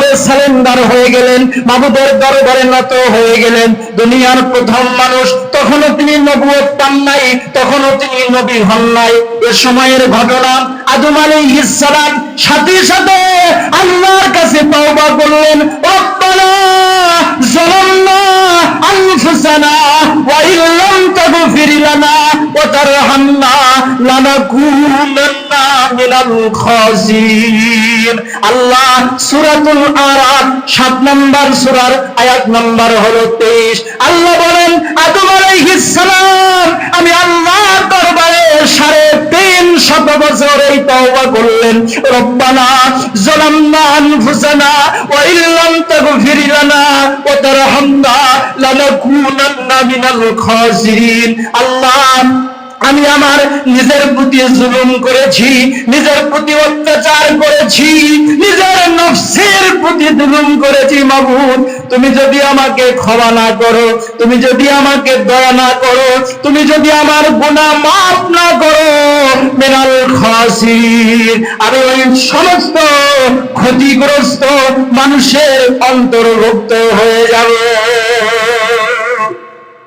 দরবারে সালেন্ডার হয়ে গেলেন মাবুদের দরবারে নত হয়ে গেলেন। দুনিয়ার প্রথম মানুষ, তখনও তিনি নবুয় পান নাই, তখনও তিনি নবী হন নাই। এ সময়ের ঘটনা, আদম আলী ইসালাম সাথে সাথে আল্লাহর কাছে তওবা করলেন, রব্বানা জলামনা আনফুসানা ওয়া লানা ওয়া কুন্না আল্লাহ সূরাতুল আরাফ 7 নম্বর সূরার আয়াত নম্বর হলো 23 আল্লাহ বলেন আমি দরবারে সাড়ে তিন শত বছর এই তওবা করলেন। রব্বানা জলামনা ইল্লাম মিনাল খাসিরিন। আল্লাহ আমি আমার নিজের প্রতি জুলুম করেছি, নিজের প্রতি অত্যাচার করেছি, নিজের নফসের প্রতি জুলুম করেছি মাবুদ। তুমি যদি আমাকে ক্ষমা না করো, তুমি যদি আমাকে দয়া না করো, তুমি যদি আমার গুনাহ মাফ না করো, মিনাল খাসির আমি ওই সমস্ত ক্ষতিগ্রস্ত মানুষের অন্তর্ভুক্ত হয়ে যাবে।